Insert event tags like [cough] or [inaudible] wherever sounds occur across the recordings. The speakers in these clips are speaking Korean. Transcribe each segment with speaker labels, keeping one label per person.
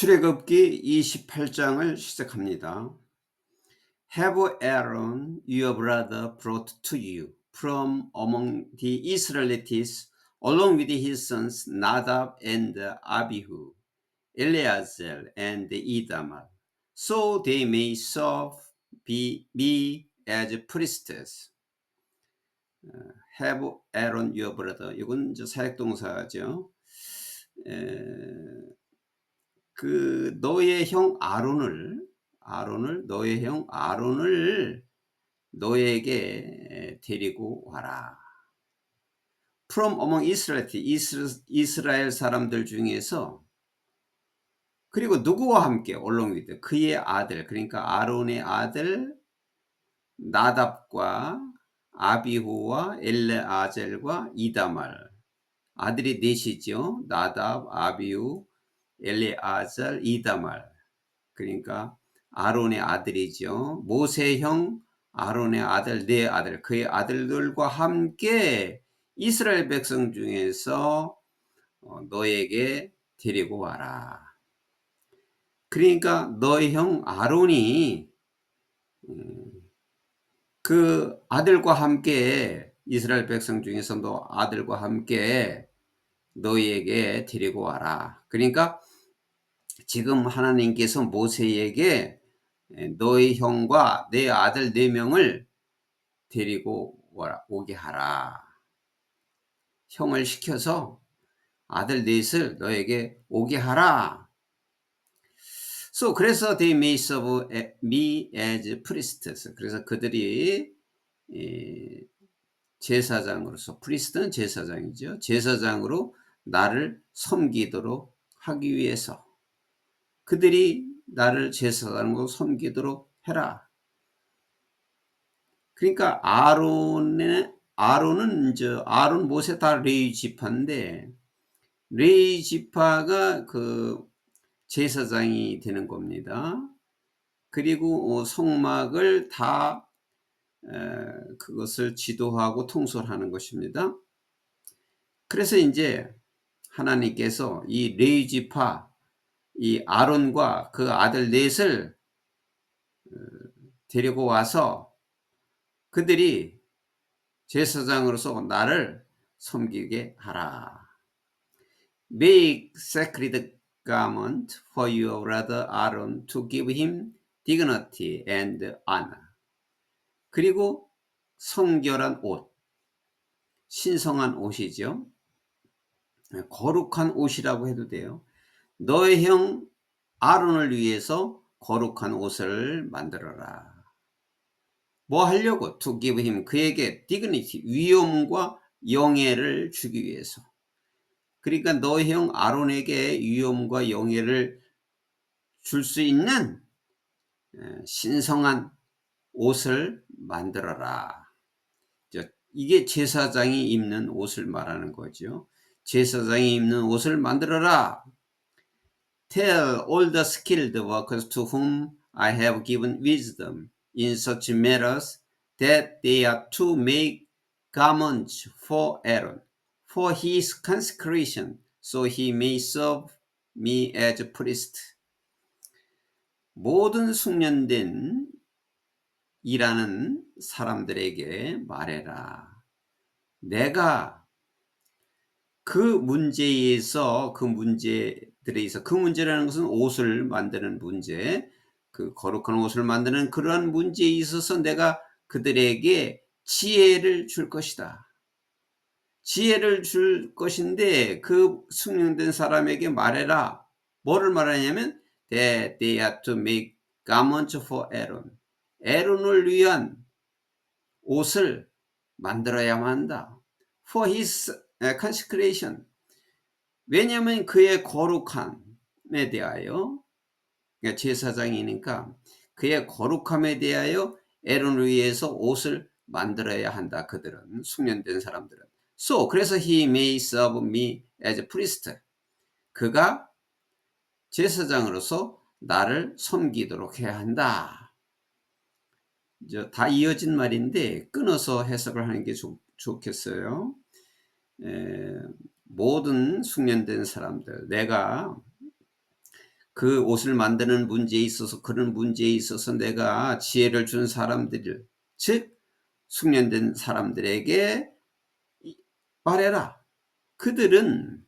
Speaker 1: 출애굽기 28장을 시작합니다. Have Aaron your brother brought to you from among the Israelites along with his sons Nadab and Abihu, Eleazar and Ithamar, so they may serve me as priests. 어, Have Aaron your brother. 이건 이제 사역동사죠. 에, 그 너의 형 아론을 아론을 너의 형 아론을 너에게 데리고 와라. From among Israel, 이스라엘 사람들 중에서 그리고 누구와 함께 along with 그의 아들 그러니까 아론의 아들 나답과 아비후와 엘레아젤과 이다말 아들이 넷이죠. 나답, 아비후, 엘레아잘, 이다말 그러니까 아론의 아들이죠. 모세형 아론의 아들 네 아들 그의 아들들과 함께 이스라엘 백성 중에서 어, 너에게 데리고 와라. 그러니까 너의 형 아론이 음, 그 아들과 함께 이스라엘 백성 중에서 너 아들과 함께 너희에게 데리고 와라. 그러니까 지금 하나님께서 모세에게 너희 형과 내 아들 네 명을 데리고 오게 하라. 형을 시켜서 아들 넷을 너에게 오게 하라. So 그래서 they may serve me as priests. 그래서 그들이 제사장으로서 프리스트는 제사장이죠. 제사장으로 나를 섬기도록 하기 위해서 그들이 나를 제사장으로 섬기도록 해라. 그러니까 아론의 아론은 저 아론 모세 다 레위 지파인데 레위 지파가 그 제사장이 되는 겁니다. 그리고 어, 성막을 다 그것을 지도하고 통솔하는 것입니다. 그래서 이제 하나님께서 이 레위 지파 이 아론과 그 아들 넷을 어, 데리고 와서 그들이 제사장으로서 나를 섬기게 하라. Make sacred garment for your brother Aaron to give him dignity and honor. 그리고 성결한 옷, 신성한 옷이죠. 거룩한 옷이라고 해도 돼요. 너의 형 아론을 위해서 거룩한 옷을 만들어라. 뭐 하려고? To give him 그에게 dignity 위엄과 영예를 주기 위해서. 그러니까 너의 형 아론에게 위엄과 영예를 줄 수 있는 신성한 옷을 만들어라. 이게 제사장이 입는 옷을 말하는 거죠. 제사장이 입는 옷을 만들어라. Tell all the skilled workers to whom I have given wisdom in such matters that they are to make garments for Aaron, for his consecration, so he may serve me as priest. 모든 숙련된 일하는 사람들에게 말해라. 내가 그 문제에서 그 문제 들에 있어 그 문제라는 것은 옷을 만드는 문제, 그 거룩한 옷을 만드는 그러한 문제에 있어서 내가 그들에게 지혜를 줄 것이다. 지혜를 줄 것인데 그 숙련된 사람에게 말해라. 뭐를 말하냐면 that they have to make garments for Aaron. 에론을 위한 옷을 만들어야만 한다. For his consecration. 왜냐하면 그의 거룩함에 대하여 그러니까 제사장이니까 그의 거룩함에 대하여 에론을 위해서 옷을 만들어야 한다. 그들은 숙련된 사람들은. So 그래서 he may serve me as a priest. 그가 제사장으로서 나를 섬기도록 해야 한다. 다 이어진 말인데 끊어서 해석을 하는 게 좋, 좋겠어요. 에, 모든 숙련된 사람들, 내가 그 옷을 만드는 문제에 있어서 그런 문제에 있어서 내가 지혜를 준 사람들 즉 숙련된 사람들에게 말해라. 그들은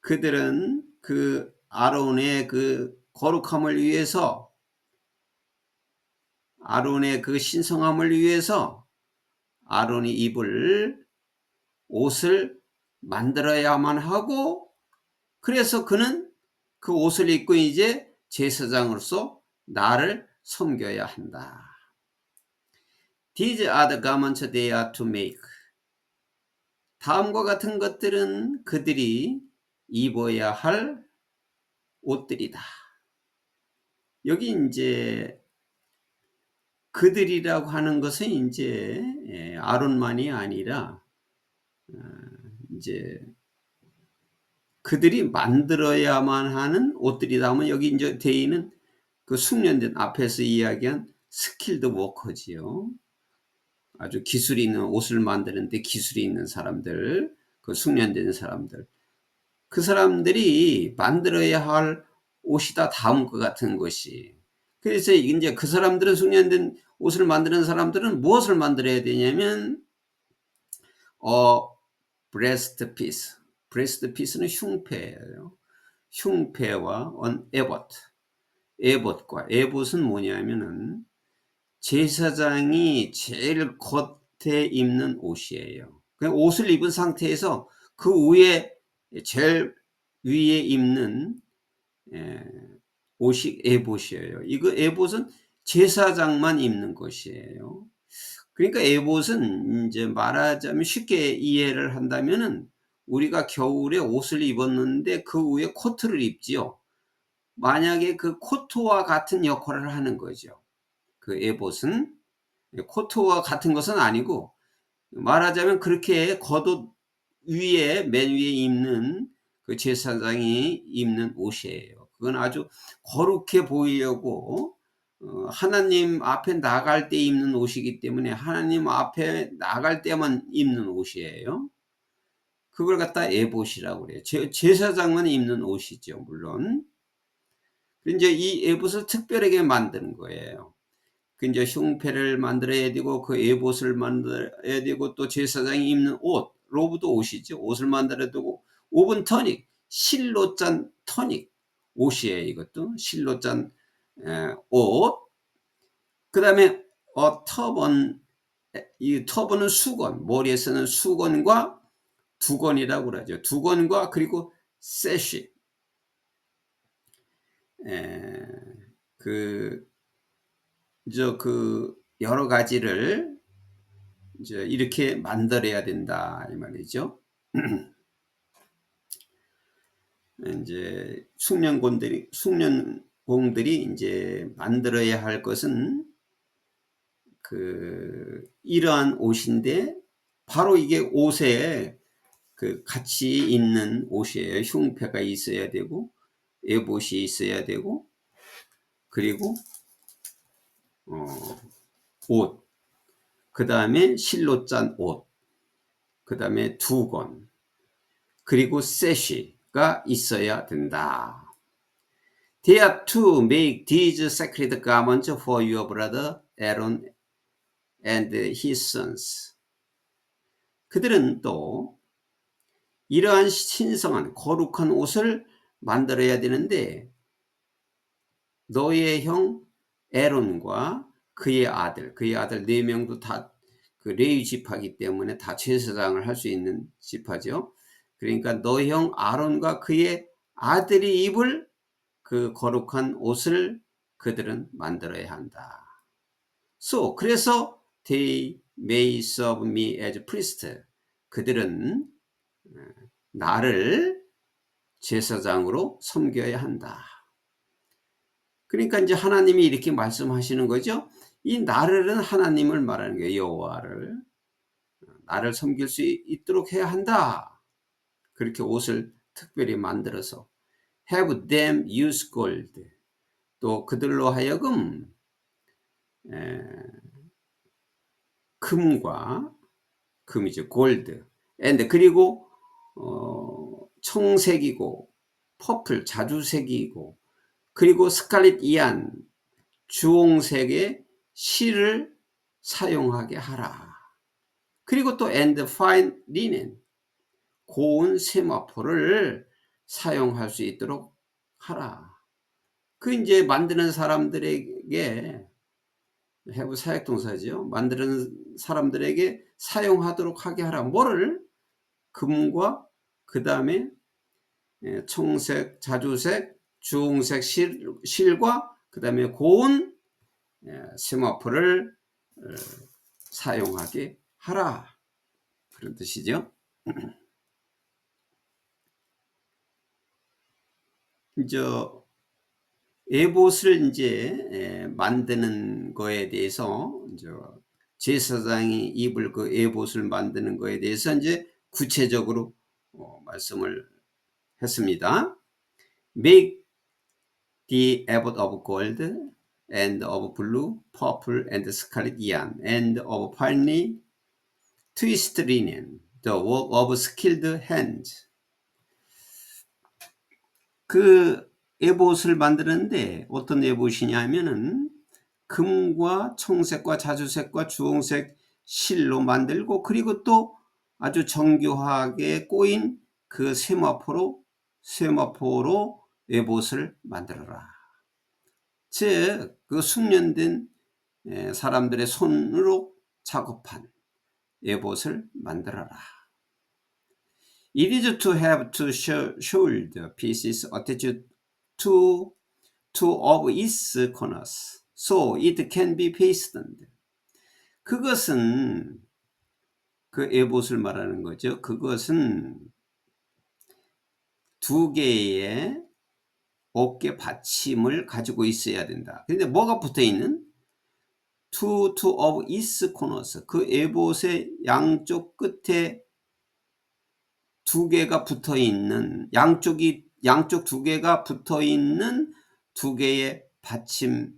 Speaker 1: 그들은 그 아론의 그 거룩함을 위해서 아론의 그 신성함을 위해서 아론이 입을 옷을 만들어야만 하고 그래서 그는 그 옷을 입고 이제 제사장으로서 나를 섬겨야 한다. These are the garments they are to make. 다음과 같은 것들은 그들이 입어야 할 옷들이다. 여기 이제 그들이라고 하는 것은 이제 예, 아론만이 아니라 어, 이제 그들이 만들어야만 하는 옷들이다 하면 여기 이제 대인은 그 숙련된 앞에서 이야기한 스킬드 워커지요. 아주 기술이 있는 옷을 만드는데 기술이 있는 사람들, 그 숙련된 사람들. 그 사람들이 만들어야 할 옷이다 다음과 같은 것이. 그래서 이제 그 사람들은 숙련된 옷을 만드는 사람들은 무엇을 만들어야 되냐면 어 브레스트 피스는 흉패예요. 흉패와 언 에봇. 에봇과 에봇은 뭐냐면은 제사장이 제일 겉에 입는 옷이에요. 그냥 옷을 입은 상태에서 그 위에 제일 위에 입는 예, 옷이 에봇이에요. 이거 에봇은 제사장만 입는 것이에요. 그러니까 에봇은 이제 말하자면 쉽게 이해를 한다면은 우리가 겨울에 옷을 입었는데 그 위에 코트를 입지요. 만약에 그 코트와 같은 역할을 하는 거죠. 그 에봇은 코트와 같은 것은 아니고 말하자면 그렇게 겉옷 위에 맨 위에 입는 그 제사장이 입는 옷이에요. 그건 아주 거룩해 보이려고 어, 하나님 앞에 나갈 때 입는 옷이기 때문에 하나님 앞에 나갈 때만 입는 옷이에요. 그걸 갖다 에봇이라고 그래요. 제 사장만 입는 옷이죠, 물론. 이제 이 에봇을 특별하게 만드는 거예요. 그 이제 흉패를 만들어야 되고 그 에봇을 만들어야 되고 또 제사장이 입는 옷, 로브도 옷이죠. 옷을 만들어야 되고 오븐 터닉, 실로 짠 터닉 옷이에요. 이것도 실로 짠 옷. 그 다음에 어 터번 이 터번은 수건, 머리에 쓰는 수건과 두건이라고 그러죠. 두건과 그리고 셋이 그 저 그 여러 가지를 이제 이렇게 만들어야 된다 이 말이죠. [clears throat] 이제 숙련공들이 숙련 공들이 이제 만들어야 할 것은 그 이러한 옷인데 바로 이게 옷에 그 같이 있는 옷이에요. 흉패가 있어야 되고 에봇이 있어야 되고 그리고 어, 옷, 그 다음에 실로 짠 옷, 그 다음에 두건, 그리고 셋이가 있어야 된다. They are to make these sacred garments for your brother Aaron and his sons. 그들은 또 이러한 신성한 거룩한 옷을 만들어야 되는데 너의 형 에론과 그의 아들, 그의 아들 네 명도 다 그 레위 지파기 때문에 다 제사장을 할 수 있는 지파죠. 그러니까 너희 형 아론과 그의 아들이 입을 그 거룩한 옷을 그들은 만들어야 한다. So 그래서 they may serve me as priest. 그들은 어, 나를 제사장으로 섬겨야 한다. 그러니까 이제 하나님이 이렇게 말씀하시는 거죠. 이 나를은 하나님을 말하는 거예요. 여호와를 나를 섬길 수 있도록 해야 한다. 그렇게 옷을 특별히 만들어서 have them use gold. 또 그들로 하여금 에, 금과 금이죠. 골드. and 그리고 어, 청색이고 퍼플 자주색이고 그리고 스칼릿 이안 주홍색의 실을 사용하게 하라. 그리고 또 and fine linen 고운 세마포를 사용할 수 있도록 하라. 그 이제 만드는 사람들에게 해부 사역 동사죠. 만드는 사람들에게 사용하도록 하게 하라. 뭐를 금과 그 다음에 청색, 자주색, 주홍색 실, 실과 그 다음에 고운 세마포를 어, 사용하게 하라. 그런 뜻이죠. [clears throat] 이제 에봇을 이제 만드는 거에 대해서 이제 제사장이 입을 그 에봇을 만드는 거에 대해서 이제 구체적으로 어, 말씀을 했습니다. Make the abbot of gold and of blue, purple and scarlet yarn and of finely twisted linen, the work of skilled hands. 그 에봇을 만드는데 어떤 에봇이냐 하면은 금과 청색과 자주색과 주홍색 실로 만들고 그리고 또 아주 정교하게 꼬인 그 세마포로 세마포로 에봇을 만들어라. 즉, 그 숙련된 사람들의 손으로 작업한 에봇을 만들어라. It is to have to shoulder pieces attached to two of its corners, so it can be pasted. 그것은 그 에봇을 말하는 거죠. 그것은 두 개의 어깨 받침을 가지고 있어야 된다. 근데 뭐가 붙어 있는? two, two of its corners. 그 에봇의 양쪽 끝에 두 개가 붙어 있는 양쪽이 양쪽 두 개가 붙어 있는 두 개의 받침대가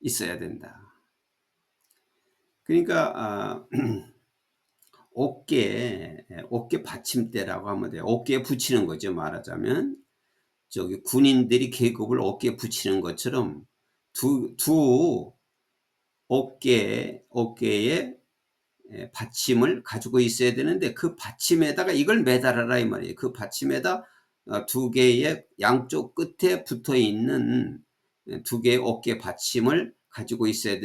Speaker 1: 있어야 된다. 그러니까 아, [clears throat] 어깨 어깨 받침대라고 하면 돼요. 어깨에 붙이는 거죠. 말하자면 저기 군인들이 계급을 어깨에 붙이는 것처럼 두, 두 어깨 어깨에 받침을 가지고 있어야 되는데 그 받침에다가 이걸 매달아라 이 말이에요. 그 받침에다 어, 두 개의 양쪽 끝에 붙어 있는 두 개의 어깨 받침을 가지고 있어야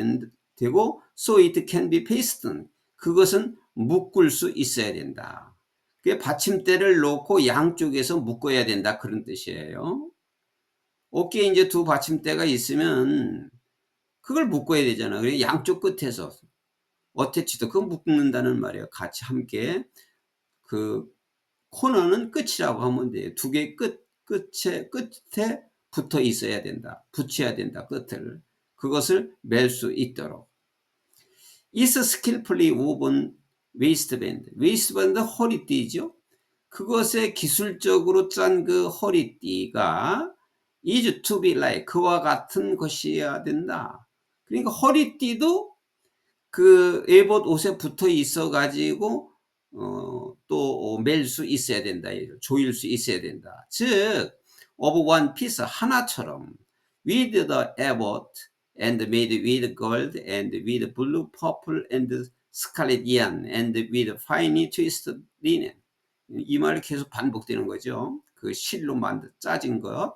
Speaker 1: 되고 so it can be pasted 그것은 묶을 수 있어야 된다. 그 받침대를 놓고 양쪽에서 묶어야 된다 그런 뜻이에요. 어깨에 이제 두 받침대가 있으면 그걸 묶어야 되잖아. 그래 양쪽 끝에서 어태치도 그거 묶는다는 말이에요. 같이 함께 그 코너는 끝이라고 하면 돼요. 두개끝 끝에 끝에 붙어 있어야 된다. 붙여야 된다. 끝을 그것을 멜수 있도록. is skillfully woven waistband. waistband 허리띠죠. 그것에 기술적으로 짠 그 허리띠가 is to be like 그와 같은 것이어야 된다. 그러니까 허리띠도 그 에봇 옷에 붙어 있어 가지고 어, 또 멜 수 있어야 된다. 조일 수 있어야 된다. 즉 of one piece 하나처럼 with the abbot and made with gold and with blue, purple and scarlet yarn and with finely twisted linen. 이 말이 계속 반복되는 거죠. 그 실로 만든 짜진 것.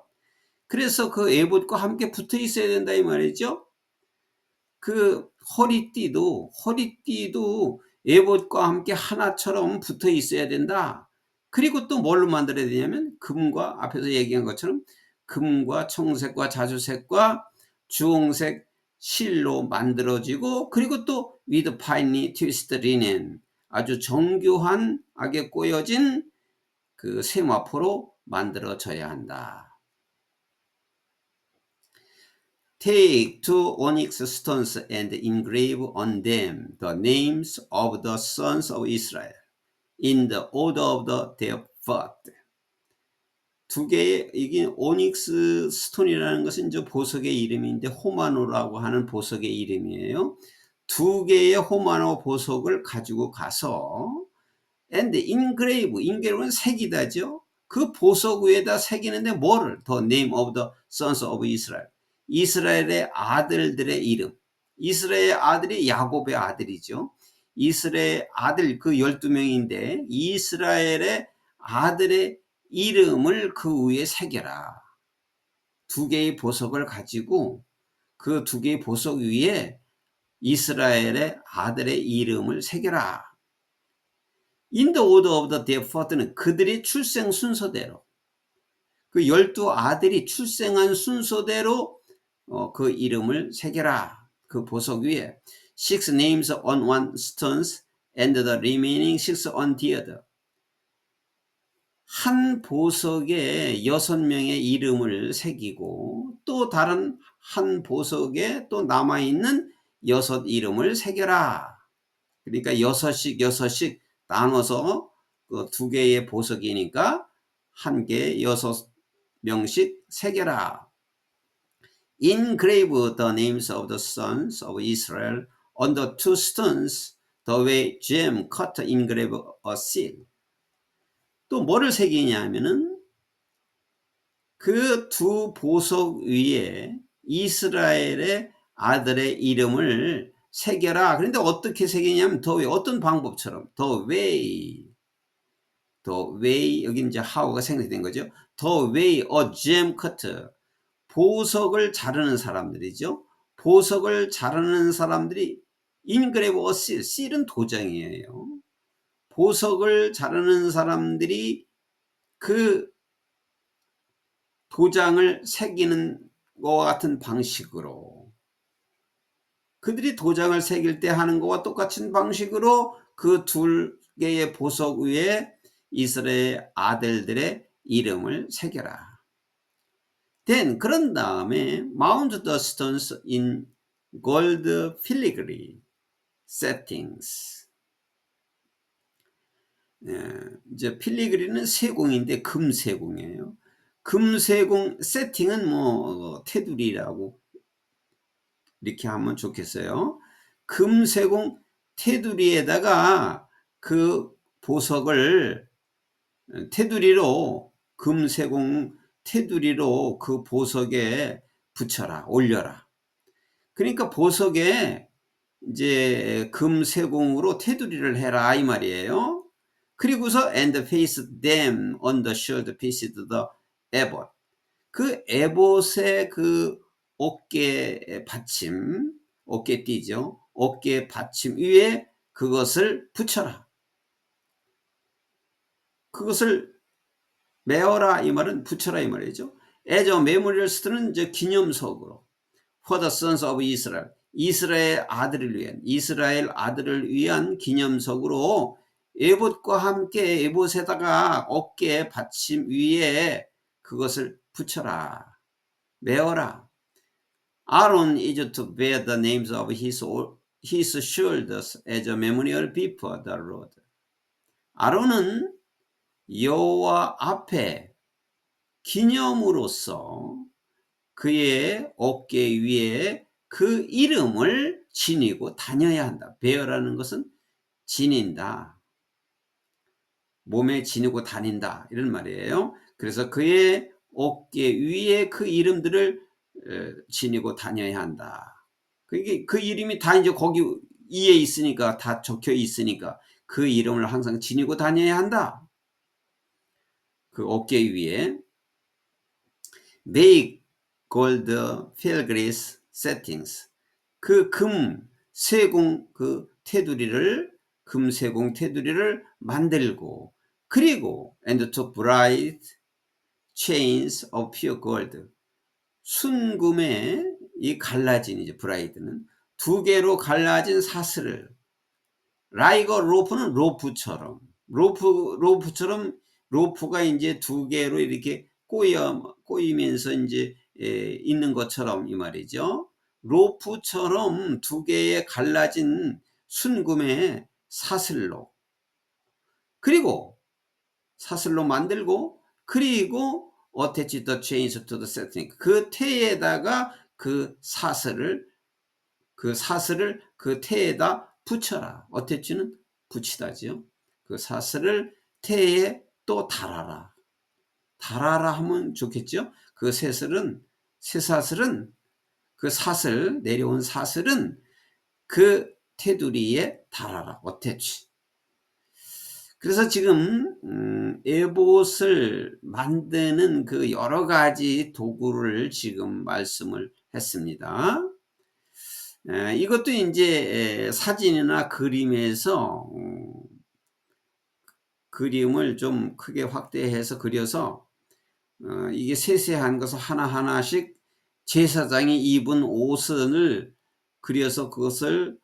Speaker 1: 그래서 그 에봇과 함께 붙어 있어야 된다 이 말이죠. 그 허리띠도 허리띠도 에봇과 함께 하나처럼 붙어 있어야 된다. 그리고 또 뭘로 만들어야 되냐면 금과 앞에서 얘기한 것처럼 금과 청색과 자주색과 주홍색 실로 만들어지고 그리고 또 with finely twisted linen 아주 정교한 악에 꼬여진 그 세마포로 만들어져야 한다. Take two onyx stones and engrave on them the names of the sons of Israel in the order of the, their birth. 두 개의 이게 오닉스 스톤이라는 것은 이제 보석의 이름인데 호마노라고 하는 보석의 이름이에요. 두 개의 호마노 보석을 가지고 가서 and engrave, engrave는 색이다죠. 그 보석 위에다 새기는데 뭐를? The name of the sons of Israel. 이스라엘의 아들들의 이름. 이스라엘 아들이 야곱의 아들이죠. 이스라엘 아들 그 12명인데 이스라엘의 아들의 이름을 그 위에 새겨라. 두 개의 보석을 가지고 그 두 개의 보석 위에 이스라엘의 아들의 이름을 새겨라. In the order of the their birth는 그들의 출생 순서대로 그 열두 아들이 출생한 순서대로 어, 그 이름을 새겨라. 그 보석 위에 six names on one stones and the remaining six on the other. 한 보석에 여섯 명의 이름을 새기고 또 다른 한 보석에 또 남아있는 여섯 이름을 새겨라. 그러니까 여섯씩 여섯씩 나눠서 그 두 개의 보석이니까 한 개 여섯 명씩 새겨라. Engrave the names of the sons of Israel on the two stones the way gem cut engrave a seal. 또 뭐를 새기냐 하면은 그 두 보석 위에 이스라엘의 아들의 이름을 새겨라. 그런데 어떻게 새기냐면 더 왜 어떤 방법처럼 더 way 더 way 여기 이제 how가 생략된 거죠. 더 way a gem cutter 보석을 자르는 사람들이죠. 보석을 자르는 사람들이 인그레브 어실 실은 도장이에요. 보석을 자르는 사람들이 그 도장을 새기는 것과 같은 방식으로 그들이 도장을 새길 때 하는 것과 똑같은 방식으로 그 둘 개의 보석 위에 이스라엘 아들들의 이름을 새겨라. Then 그런 다음에 mount the stones in gold filigree settings. 예, 이제 필리그리는 세공인데 금세공이에요. 금세공 세팅은 뭐 테두리라고 이렇게 하면 좋겠어요. 금세공 테두리에다가 그 보석을 테두리로 금세공 테두리로 그 보석에 붙여라 올려라. 그러니까 보석에 이제 금세공으로 테두리를 해라 이 말이에요. 그리고서 and face them on the piece to the 에봇. 그 에봇의 그 어깨 받침, 어깨띠죠. 어깨 받침 위에 그것을 붙여라. 그것을 메어라 이 말은 붙여라 이 말이죠. a memorial스는 이제 기념석으로 for the sons of Israel 이스라엘 아들을 위한 이스라엘 아들을 위한 기념석으로 에봇과 함께 에봇에다가 어깨 받침 위에 그것을 붙여라. 메어라. Aaron is to bear the names of his, his shoulders as a memorial before the Lord. 아론은 여호와 앞에 기념으로서 그의 어깨 위에 그 이름을 지니고 다녀야 한다. 베어라는 것은 지닌다. 몸에 지니고 다닌다. 이런 말이에요. 그래서 그의 어깨 위에 그 이름들을 지니고 다녀야 한다. 그게 그 이름이 다 이제 거기 위에 있으니까 다 적혀 있으니까 그 이름을 항상 지니고 다녀야 한다. 그 어깨 위에. Make gold filigree settings. 그 금 세공 그 테두리를 금 세공 테두리를 만들고 그리고 and to bright chains of pure gold. 순금의 이 갈라진 이제 브라이드는 두 개로 갈라진 사슬을. 라이거 로프는 로프처럼. 로프 로프처럼 로프가 이제 두 개로 이렇게 꼬여 꼬이면서 이제 에, 있는 것처럼 이 말이죠. 로프처럼 두 개의 갈라진 순금의 사슬로 그리고 사슬로 만들고 그리고 the chains to the setting. 그 태에다가 그 사슬을 그 사슬을 그 태에다 붙여라. attach는 붙이다지요. 그 사슬을 태에 또 달아라. 달아라 하면 좋겠죠. 그 새슬은 쇠사슬은 그 사슬 내려온 사슬은 그 테두리에 달아라 어태치. 그래서 지금 음, 에봇을 만드는 그 여러 가지 도구를 지금 말씀을 했습니다. 에, 이것도 이제 에, 사진이나 그림에서 어, 그림을 좀 크게 확대해서 그려서 어, 이게 세세한 것을 하나하나씩 제사장이 입은 옷을 그려서 그것을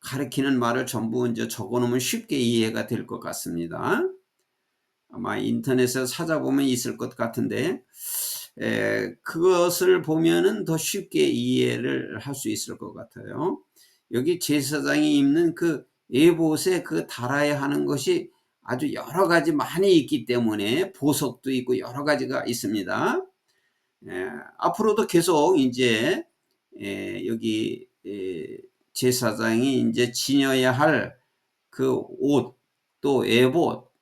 Speaker 1: 가리키는 말을 전부 이제 적어 놓으면 쉽게 이해가 될 것 같습니다. 아마 인터넷에 찾아보면 있을 것 같은데, 에, 그것을 보면은 더 쉽게 이해를 할 수 있을 것 같아요. 여기 제사장이 입는 그 예봇에 그 달아야 하는 것이 아주 여러 가지 많이 있기 때문에 보석도 있고 여러 가지가 있습니다. 에, 앞으로도 계속 이제 에, 여기 에, 제사장이 이제 지녀야 할 그 옷, 또 에봇,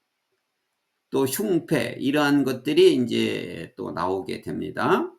Speaker 1: 또 흉패 이러한 것들이 이제 또 나오게 됩니다.